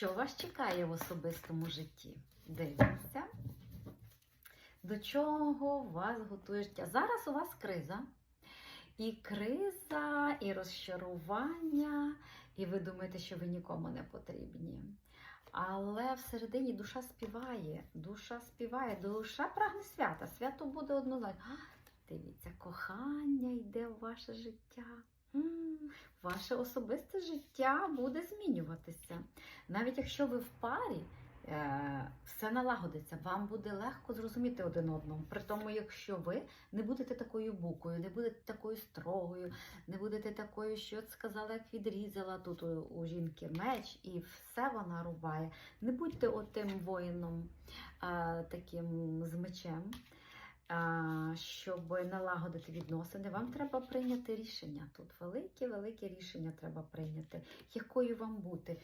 Що вас чекає в особистому житті? Дивіться. До чого вас готує життя? Зараз у вас криза. І криза, і розчарування, і ви думаєте, що ви нікому не потрібні. Але всередині душа співає, душа співає, душа прагне свята. Свято буде однозначно. Дивіться, кохання йде в ваше життя. Ваше особисте життя буде змінюватися. Навіть якщо ви в парі, е, все налагодиться, вам буде легко зрозуміти один одного. При тому, якщо ви не будете такою букою, не будете такою строгою, не будете такою, що сказала, як відрізала тут у, жінки меч, і все вона рубає. Не будьте отим воїном е, таким з мечем. Щоб налагодити відносини, вам треба прийняти рішення. Тут велике, велике рішення треба прийняти, якою вам бути,